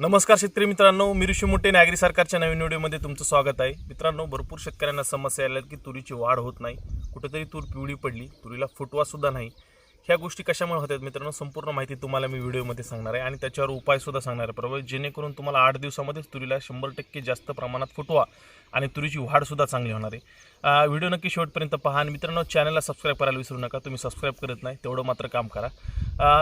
नमस्कार शेतकरी मित्रांनो मी ऋषी मोठे नागरी सरकारच्या नवीन व्हिडिओमध्ये तुमचं स्वागत आहे. मित्रांनो भरपूर शेतकऱ्यांना समस्या आल्या की तुरीची वाढ होत नाही. कुठेतरी तूर पिवळी पडली तुरीला फुटवासुद्धा नाही. ह्या गोष्टी कशामुळे होतात मित्रांनो? संपूर्ण माहिती तुम्हाला मी व्हिडिओमध्ये सांगणार आहे आणि त्याच्यावर उपायसुद्धा सांगणार आहे बरोबर? जेणेकरून तुम्हाला आठ दिवसामध्येच तुरीला शंभर टक्के जास्त प्रमाणात फुटवा आणि तुरीची वाढसुद्धा चांगली होणार आहे. व्हिडिओ नक्की शेवटपर्यंत पहा आणि मित्रांनो चॅनलला सबस्क्राईब करायला विसरू नका. तुम्ही सबस्क्राईब करत नाही तेवढं मात्र काम करा.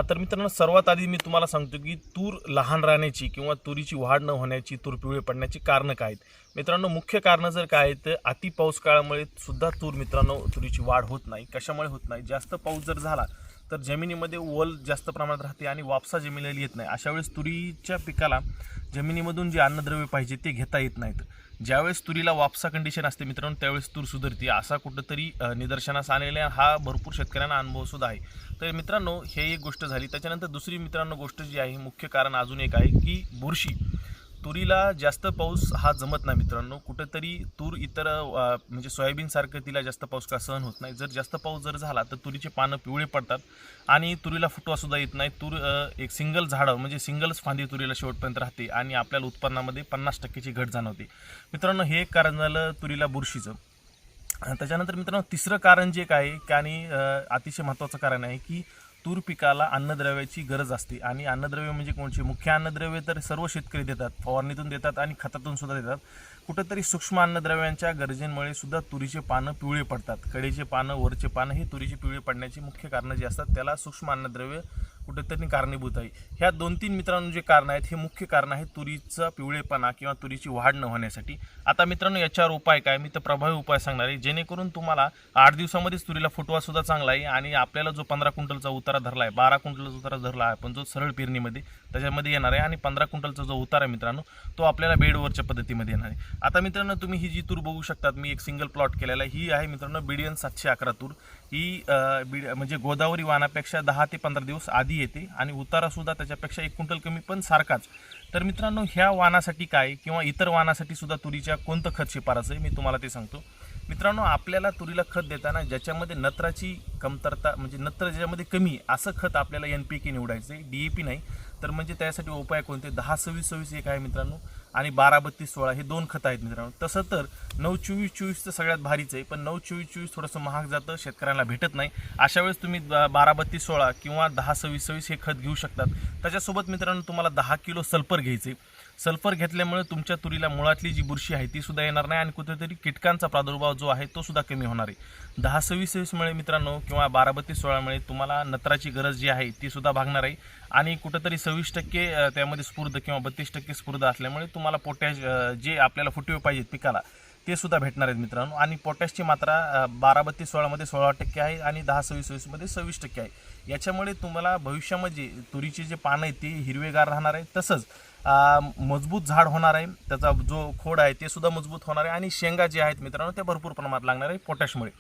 तर मित्रांनो सर्वात आधी मी तुम्हाला सांगतो की तूर लहान राहण्याची किंवा तुरीची वाढ न होण्याची तूर पिवळे पडण्याची कारणं काय आहेत? मित्रांनो मुख्य कारणं जर काय आहेत तर अति पाऊस काळामुळे सुद्धा तूर मित्रांनो तुरीची वाढ होत नाही. कशामुळे होत नाही? जास्त पाऊस जर झाला तर जमिनीमध्ये ओल जास्त प्रमाणात राहते आणि वापसा जमिनीला येत नाही. अशा वेळेस तुरीच्या पिकाला जमिनीमधून जे अन्नद्रव्य पाहिजे ते घेता येत नाहीत. ज्यावेळेस तुरीला वापसा कंडिशन असते मित्रांनो त्यावेळेस तूर सुधारते. असा कुठंतरी निदर्शनास आलेला हा भरपूर शेतकऱ्यांना अनुभव सुद्धा आहे. तर मित्रांनो हे एक गोष्ट झाली. त्याच्यानंतर दुसरी मित्रांनो गोष्ट जी आहे मुख्य कारण अजून एक आहे की बुरशी. तुरीला जास्त पाऊस हा जमत नाही मित्रांनो. कुठंतरी तूर इतर म्हणजे सोयाबीनसारखं तिला जास्त पाऊस का सहन होत नाही. जर जास्त पाऊस जर झाला तर तुरीचे पानं पिवळे पडतात आणि तुरीला फुटवासुद्धा येत नाही. तूर एक सिंगल झाडं म्हणजे सिंगलच फांदी तुरीला शेवटपर्यंत राहते आणि आपल्याला उत्पन्नामध्ये पन्नास टक्क्याची घट जाणवते. मित्रांनो हे एक कारण झालं तुरीला बुरशीचं. त्याच्यानंतर मित्रांनो तिसरं कारण जे काय आहे की आणि अतिशय महत्त्वाचं कारण आहे की तूर पिकाला अन्नद्रव्याची गरज असते. आणि अन्नद्रव्य म्हणजे कोणचे? मुख्य अन्नद्रव्य तर सर्व शेतकरी देतात. फवारणीतून देतात आणि खतातून सुद्धा देतात. कुठंतरी सूक्ष्म अन्नद्रव्यांच्या गरजेमुळे सुद्धा तुरीचे पानं पिवळे पडतात. कडेचे पानं वरचे पानं हे तुरीचे पिवळे पडण्याची मुख्य कारणं जी असतात त्याला सूक्ष्म अन्नद्रव्य कुठेतरी कारणीभूत आहे. ह्या दोन तीन मित्रांनो जे कारण आहेत हे मुख्य कारण आहे तुरीचा पिवळेपणा किंवा तुरीची वाढ न होण्यासाठी. आता मित्रांनो याच्यावर उपाय काय? मी तर प्रभावी उपाय सांगणार आहे. जेणेकरून तुम्हाला आठ दिवसामध्येच तुरीला फुटवासुद्धा चांगला आहे आणि आपल्याला जो पंधरा क्विंटलचा उतारा धरला आहे बारा क्विंटलचा उतारा धरला आहे पण जो सरळ पेरणीमध्ये त्याच्यामध्ये येणार आहे आणि पंधरा क्विंटलचा जो उतारा आहे मित्रांनो तो आपल्याला बेडवरच्या पद्धतीमध्ये येणार आहे. आता मित्रांनो तुम्ही ही जी तूर बघू शकतात मी एक सिंगल प्लॉट केलेला आहे. ही आहे मित्रांनो बीडीएन सातशे अकरा तूर. ही बिड बीड म्हणजे गोदावरी वाहनापेक्षा दहा ते पंधरा दिवस आधी येते आणि उतारासुद्धा त्याच्यापेक्षा एक क्विंटल कमी पण सारखाच. तर मित्रांनो ह्या वानासाठी काय किंवा इतर वाहनासाठी सुद्धा तुरीच्या कोणतं खत शिफारस आहे मी तुम्हाला ते सांगतो. मित्रांनो आपल्याला तुरीला खत देताना ज्याच्यामध्ये नत्राची कमतरता म्हणजे नत्र ज्याच्यामध्ये कमी आहे, असं खत आपल्याला एन पी के निवडायचं आहे डी ए पी नाही. तर म्हणजे त्यासाठी उपाय कोणते? दहा सव्वीस सव्वीस एक आहे मित्रांनो. आणि बारा बत्तीस सोळा हे दोन खतं आहेत मित्रांनो. तसं तर नऊ चोवीस चोवीस तर सगळ्यात भारीच आहे पण नऊ चोवीस चोवीस थोडंसं महाग जातं शेतकऱ्यांना भेटत नाही. अशा वेळेस तुम्ही ब- बारा बत्तीस सोळा किंवा दहा सव्वीस सव्वीस हे खत घेऊ शकतात. त्याच्यासोबत मित्रांनो तुम्हाला दहा किलो सल्फर घ्यायचे सल्फर घेतल्यामुळे तुमच्या तुरीला मुळातली जी बुरशी आहे ती सुद्धा येणार नाही आणि कुठेतरी कीटकांचा प्रादुर्भाव जो आहे तो सुद्धा कमी होणार आहे. दहा सव्वीस सव्वीसमुळे मित्रांनो किंवा बारा बत्तीस सोळामुळे तुम्हाला नत्राची गरज जी आहे ती सुद्धा भागणार आहे. आणि कुठंतरी सव्वीस टक्के त्यामध्ये स्फूर्द किंवा बत्तीस टक्के स्फूर्द असल्यामुळे तुम्हाला पोटॅश जे आपल्याला फुटवे पाहिजेत पिकाला ते सुद्धा भेटणार आहेत मित्रांनो. आणि पोटॅशची मात्रा बारा बत्तीस सोळामध्ये सोळा टक्के आहे आणि दहा सव्वीस सव्वीसमध्ये सव्वीस टक्के आहे. याच्यामुळे तुम्हाला भविष्यामध्ये तुरीचे जे पानं आहेत ते हिरवेगार राहणार आहे. तसंच मजबूत झाड होणार आहे. त्याचा जो खोड आहे ते सुद्धा मजबूत होणार आहे. आणि शेंगा जे आहेत मित्रांनो त्या भरपूर प्रमाणात लागणार आहे. पोटॅशमुळे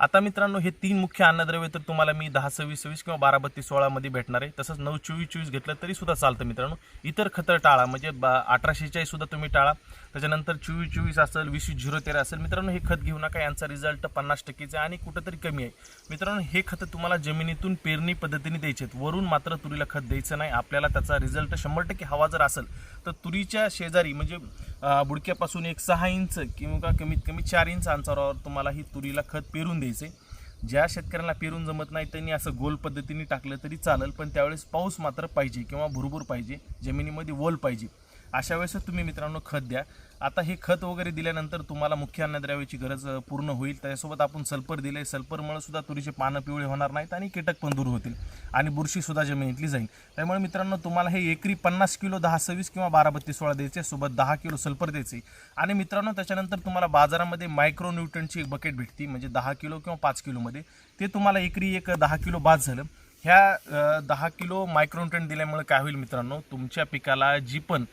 आता मित्रांनो हे तीन मुख्य अन्नद्रव्य तर तुम्हाला मी दहा सव्वीस सव्वीस किंवा बारा बत्तीस सोळामध्ये भेटणार आहे. तसंच नऊ चोवीस चोवीस घेतलं तरी सुद्धा चालतं मित्रांनो. इतर खतं टाळा म्हणजे बा अठराशेचाळीस सुद्धा तुम्ही टाळा. त्याच्यानंतर चोवीस चोवीस असेल वीस झिरो तेरा असेल मित्रांनो हे खत घेऊ नका. यांचा रिझल्ट पन्नास टक्केचा आहे आणि कुठंतरी कमी आहे. मित्रांनो हे खतं तुम्हाला जमिनीतून पेरणी पद्धतीने द्यायचे आहेत. वरून मात्र तुरीला खत द्यायचं नाही. आपल्याला त्याचा रिझल्ट शंभर टक्के हवा जर असेल तर तुरीच्या शेजारी म्हणजे बुडक्यापासून एक सहा इंच किंवा कमीत कमी चार इंच अंतरावर तुम्हाला ही तुरीला खत पेरून द्यायचे. ज्या शेतकऱ्यांना पेरून जमत नाही त्यांनी असं गोल पद्धतीने टाकलं तरी चालेल पण त्यावेळेस पाऊस मात्र पाहिजे किंवा भुरभूर पाहिजे जमिनीमध्ये वोल पाहिजे. अशा वेळेसच तुम्ही मित्रांनो खत द्या. आता हे खत वगैरे दिल्यानंतर तुम्हाला मुख्य अन्नद्रव्याची गरज पूर्ण होईल. त्याच्यासोबत आपण सल्फर दिले सल्फरमुळे सुद्धा तुरीचे पानं पिवळे होणार नाहीत आणि कीटक पण दूर होतील आणि बुरशीसुद्धा जमिनीतली जाईल. त्यामुळे मित्रांनो तुम्हाला हे एकरी पन्नास किलो दहा सव्वीस किंवा बारा बत्तीस सोळा द्यायचे सोबत दहा किलो सल्फर द्यायचे. आणि मित्रांनो त्याच्यानंतर तुम्हाला बाजारामध्ये मायक्रो न्यूट्रनची एक बकेट भेटती म्हणजे दहा किलो किंवा पाच किलोमध्ये. ते तुम्हाला एकरी एक दहा किलो बाद झालं. ह्या दहा किलो मायक्रोन्युट्रन दिल्यामुळे काय होईल मित्रांनो? तुमच्या पिकाला जी पण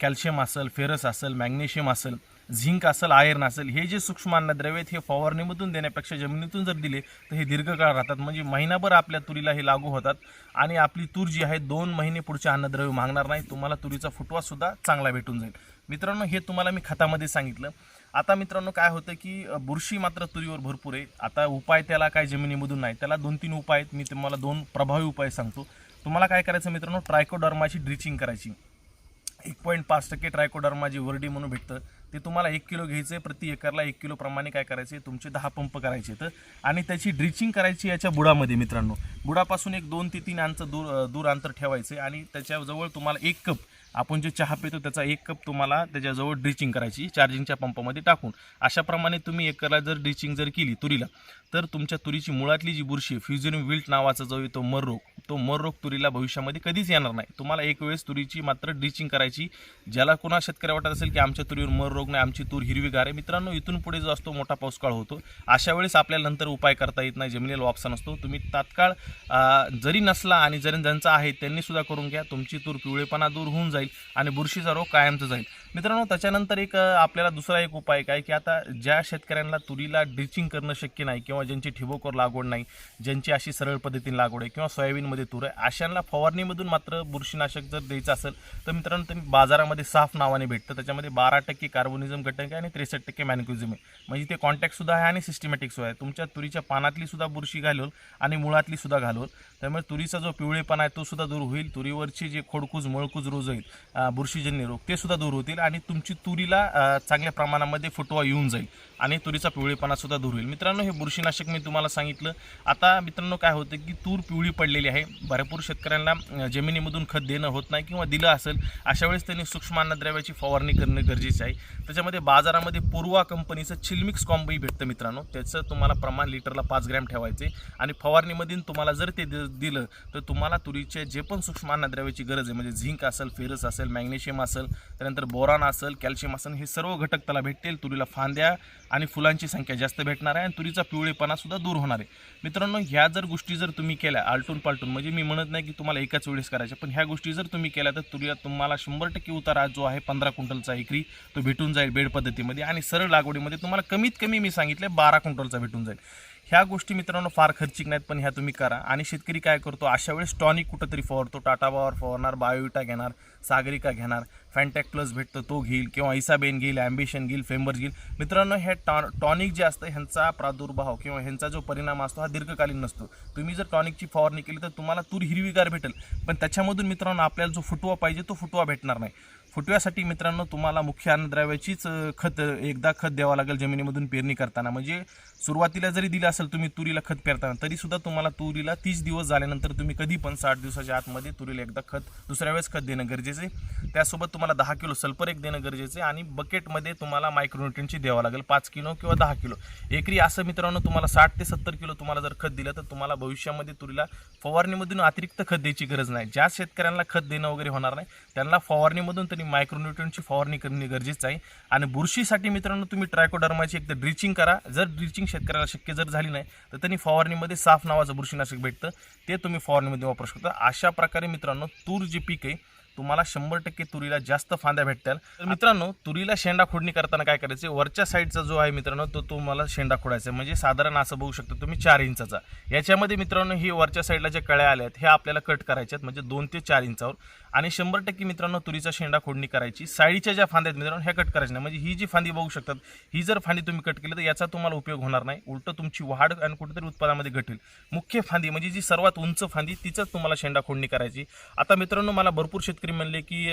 कॅल्शियम असेल फेरस असेल मॅग्नेशियम असेल झिंक असेल आयर्न असेल हे जे सूक्ष्म अन्नद्रव्य आहेत हे फवारणीमधून देण्यापेक्षा जमिनीतून जर दिले तर हे दीर्घकाळ राहतात. म्हणजे महिनाभर आपल्या तुरीला हे लागू होतात. आणि आपली तूर जी आहे दोन महिने पुढचे अन्नद्रव्य मागणार नाही. तुम्हाला तुरीचा फुटवासुद्धा चांगला भेटून जाईल. मित्रांनो हे तुम्हाला मी खतामध्ये सांगितलं. आता मित्रांनो काय होतं की बुरशी मात्र तुरीवर भरपूर आहे. आता उपाय त्याला काय जमिनीमधून नाही. त्याला दोन तीन उपाय आहेत. मी तुम्हाला दोन प्रभावी उपाय सांगतो. तुम्हाला काय करायचं मित्रांनो? ट्रायकोडर्माची ड्रिचिंग करायची. एक पॉईंट पाच टक्के ट्रायकोडर्मा जी वर्डी म्हणून भेटतं ते तुम्हाला एक किलो घ्यायचं आहे प्रति एकरला एक किलो प्रमाणे काय करायचे तुमचे दहा पंप करायचे तर आणि त्याची ड्रिचिंग करायची याच्या बुडामध्ये मित्रांनो. बुडापासून एक दोन ते तीन अंतर दूर दूर अंतर ठेवायचे आणि त्याच्याजवळ तुम्हाला एक कप आपण जे चहा पितो त्याचा एक कप तुम्हाला त्याच्याजवळ ड्रिचिंग करायची चार्जिंगच्या पंपामध्ये टाकून. अशाप्रमाणे तुम्ही एकरला जर ड्रिचिंग जर केली तुरीला तर तुमच्या तुरीची मुळातली जी बुरशी फ्युजन विल्ट नावाचा जो येतो मर रोग तो मर रोग तुरीला भविष्यामध्ये कधीच येणार नाही. तुम्हाला एक वेळेस तुरीची मात्र ड्रिचिंग करायची ज्याला कोणा शेतकऱ्या वाटत असेल की आमच्या तुरीवर मर रोग नाही आमची तूर हिरवीगार आहे. मित्रांनो इथून पुढे जो असतो मोठा पाऊसकाळ होतो. अशा वेळेस आपल्याला नंतर उपाय करता येत नाही जमिनीला वापसा नसतो. तुम्ही तात्काळ जरी नसला आणि जरी ज्यांचा आहे त्यांनी सुद्धा करून घ्या. तुमची तूर पिवळेपणा दूर होऊन जाईल. आणि बुरशीचा रोग कायमचा जाईल. मित्रांनो त्याच्यानंतर एक आपल्याला दुसरा एक उपाय काय की आता ज्या शेतकऱ्यांना तुरीला ड्रिचिंग करणं शक्य नाही किंवा ज्यांची ठिबोकर लागवड नाही ज्यांची अशी सरळ पद्धतीने लागवड आहे किंवा सोयाबीनमध्ये तूर आहे अशांना फवारणीमधून मात्र बुरशीनाशक जर द्यायचं असेल तर मित्रांनो तुम्ही बाजारामध्ये साफ नावाने भेटतं. त्याच्यामध्ये बारा टक्के कार्बोनिझम घटक आहे आणि त्रेसष्ट टक्के मॅनिक्युझम आहे. म्हणजे ते कॉन्टॅक्टसुद्धा आहे आणि सिस्टमॅटिकसुद्धा आहे. तुमच्या तुरीच्या पानातली सुद्धा बुरशी घालवल आणि मुळातली सुद्धा घालवल त्यामुळे तुरीचा जो पिवळेपणा आहे तो सुद्धा दूर होईल. तुरीवरची जे खोडकूज मळकूज रोज होईल बुरशीजन्य रोग ते सुद्धा दूर होतील आणि तुमची तुरीला चांगल्या प्रमाणामध्ये फुटवा येऊन जाईल आणि तुरीचा पिवळीपणासुद्धा दूर होईल. मित्रांनो हे बुरशीनाशक मी तुम्हाला सांगितलं. आता मित्रांनो काय होतं की तूर पिवळी पडलेली आहे. भरपूर शेतकऱ्यांना जमिनीमधून खत देणं होत नाही किंवा दिलं असेल अशा वेळेस त्यांनी सूक्ष्म अन्नद्रव्याची फवारणी करणं गरजेचं आहे. त्याच्यामध्ये बाजारामध्ये पूर्वा कंपनीचं छिलमिक्स कॉम्बोही भेटतं मित्रांनो. त्याचं तुम्हाला प्रमाण लिटरला पाच ग्रॅम ठेवायचे आणि फवारणीमधून तुम्हाला जर ते दिलं तर तुम्हाला तुरीचे जे पण सूक्ष्म अन्नद्रव्याची गरज आहे म्हणजे झिंक असेल फेरस असेल मॅग्नेशियम असेल त्यानंतर बोरान असेल कॅल्शियम असेल हे सर्व घटक त्याला भेटतील. तुरीला फांद्या आणि फुलांची संख्या जास्त भेटणार आहे आणि तुरीचा पिवळेपणासुद्धा दूर होणार आहे. मित्रांनो ह्या जर गोष्टी जर तुम्ही केल्या आलटून पालटून म्हणजे मी म्हणत नाही की तुम्हाला एकाच वेळेस करायच्या पण ह्या गोष्टी जर तुम्ही केल्या तर तुरीला तुम्हाला शंभर टक्के उतारा जो आहे पंधरा क्विंटलचा एकरी तो भेटून जाईल बेड पद्धतीमध्ये आणि सरळ लागवडीमध्ये तुम्हाला कमीत कमी मी सांगितले बारा क्विंटलचा भेटून जाईल. ह्या गोष्टी मित्रांनो फार खर्चिक नाहीत पण ह्या तुम्ही करा. आणि शेतकरी काय करतो अशा वेळेस टॉनिक कुठंतरी फवारतो. टाटा बावर फवारणार बायोविटा घेणार सागरिका घेणार फॅन्टॅक प्लस भेटतं तो घेईल किंवा इसाबेन घेईल ॲम्बिशन घेईल फेंबर्स घेईल. मित्रांनो हे टॉ टॉनिक जे असतं ह्यांचा प्रादुर्भाव किंवा ह्यांचा जो परिणाम असतो हा दीर्घकालीन नसतो. तुम्ही जर टॉनिकची फवारणी केली तर तुम्हाला तूर हिरवीगार भेटेल. पण त्याच्यामधून मित्रांनो आपल्याला जो फुटवा पाहिजे तो फुटवा भेटणार नाही. फुटव्यासाठी मित्रांनो तुम्हाला मुख्य अन्नद्रव्याचीच खत एकदा खत द्यावं लागेल जमिनीमधून पेरणी करताना. म्हणजे सुरुवातीला जरी दिलं असेल तुम्ही तुरीला खत पेरताना तरी सुद्धा तुम्हाला तुरीला तीस दिवस झाल्यानंतर तुम्ही कधी पण साठ दिवसाच्या आतमध्ये तुरीला एकदा खत दुसऱ्या वेळेस खत देणं गरजेचं आहे. त्यासोबत तुम्हाला दहा किलो सल्फर एक देणं गरजेचं आहे आणि बकेटमध्ये तुम्हाला मायक्रोन्युट्रियनची द्यावं लागेल पाच किलो किंवा दहा किलो. एकरी असं मित्रांनो तुम्हाला साठ ते सत्तर किलो तुम्हाला जर खत दिलं तर तुम्हाला भविष्यामध्ये तुरीला फवारणीमधून अतिरिक्त खत द्यायची गरज नाही. ज्या शेतकऱ्यांना खत देणं वगैरे होणार नाही त्यांना फवारणीमधून तरी मायक्रोन्युट्रियनची फवारणी करणे गरजेचं आहे. आणि बुरशीसाठी मित्रांनो तुम्ही ट्रायकोडर्माची एकदा ड्रिचिंग करा. जर ड्रिचिंग शेतकऱ्याला शक्य जर झाली नाही तर त्यांनी फवारणीमध्ये साफ नावाचं बुरशीनाशक भेटतं. ते तुम्ही फवारणीमध्ये वापरू शकता. अशा प्रकारे मित्रांनो तूर जे पीक आहे तुम्हाला शंभर टक्के तुरीला जास्त फांद्या भेटतात तर मित्रांनो तुरीला शेंडा खोडणी करताना काय करायचे? वरच्या साईडचा जो आहे मित्रांनो तो तुम्हाला शेंडा खोडायचा आहे. म्हणजे साधारण असं बघू शकता तुम्ही चार इंचाचा. याच्यामध्ये मित्रांनो ही वरच्या साईडला ज्या कळ्या आल्या आहेत ह्या आपल्याला कट करायच्या आहेत म्हणजे दोन ते चार इंचावर. आणि शंभर टक्के मित्रांनो तुरीचा शेंडा खोडणी करायची. साईडच्या ज्या फांद्या आहेत मित्रांनो ह्या कट करायच्या नाही. म्हणजे ही जी फांदी बघू शकतात ही जर फांदी तुम्ही कट केली तर याचा तुम्हाला उपयोग होणार नाही. उलटं तुमची वाढ आणि कुठेतरी उत्पादनामध्ये घटेल. मुख्य फांदी म्हणजे जी सर्वात उंच फांदी तिचाच तुम्हाला शेंडा खोडणी करायची. आता मित्रांनो मला भरपूर शेतकरी म्हणले की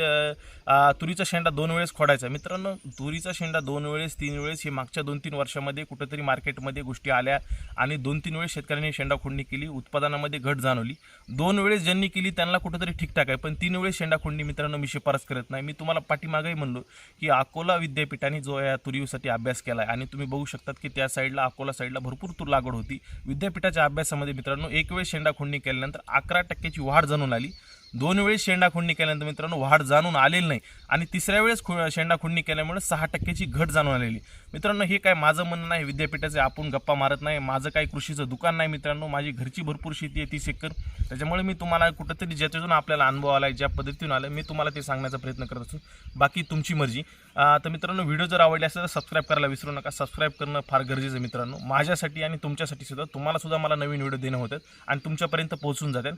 तुरीचा शेंडा दोन वेळेस खोडायचा. मित्रांनो तुरीचा शेंडा दोन वेळेस तीन वेळेस हे मागच्या दोन तीन वर्षामध्ये कुठेतरी मार्केटमध्ये गोष्टी आल्या आणि दोन तीन वेळेस शेतकऱ्यांनी शेंडा खोडणी केली. उत्पादनामध्ये घट जाणवली. दोन वेळेस ज्यांनी केली त्यांना कुठेतरी ठीकठाक आहे पण तीन वेळेस शेंडा खोडणी मित्रांनो मी शिफारस करत नाही. मी तुम्हाला पाठीमागेही म्हणलो की अकोला विद्यापीठाने जो या तुरीसाठी अभ्यास केला आहे आणि तुम्ही बघू शकतात की त्या साईडला अकोला साईडला भरपूर तूर लागवड होती. विद्यापीठाच्या अभ्यासामध्ये मित्रांनो एक वेळेस शेंडा खोडणी केल्यानंतर अकरा टक्क्याची वाढ जाणून आली. दोन वेळेस शेंडा खुंडणी केल्यानंतर मित्रांनो वाढ जाणून आलेली नाही. आणि तिसऱ्या वेळेस खु शेंडा खुंडणी केल्यामुळे सहा टक्क्याची घट जाणून आलेली. मित्रांनो हे काय माझं म्हणणं नाही विद्यापीठाचे आपण गप्पा मारत नाही माझं काही कृषीचं दुकान नाही मित्रांनो माझी घरची भरपूर शेती आहे तीस एकर त्याच्यामुळे मी तुम्हाला कुठंतरी ज्याच्यातून आपल्याला अनुभव आला आहे ज्या पद्धतीतून आला मी तुम्हाला ते सांगण्याचा प्रयत्न करत असतो बाकी तुमची मर्जी. तर मित्रांनो व्हिडिओ जर आवडले असेल तर सबस्क्राईब करायला विसरू नका. सबस्क्राईब करणं फार गरजेचं आहे मित्रांनो. माझ्यासाठी आणि तुमच्यासाठी सुद्धा तुम्हाला सुद्धा मला नवीन व्हिडिओ देणं होतात आणि तुमच्यापर्यंत पोहोचून जातात.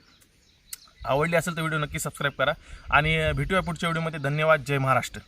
आवडली असेल तर व्हिडिओ नक्की सबस्क्राईब करा. आणि भेटूया पुढच्या व्हिडिओमध्ये. धन्यवाद. जय महाराष्ट्र.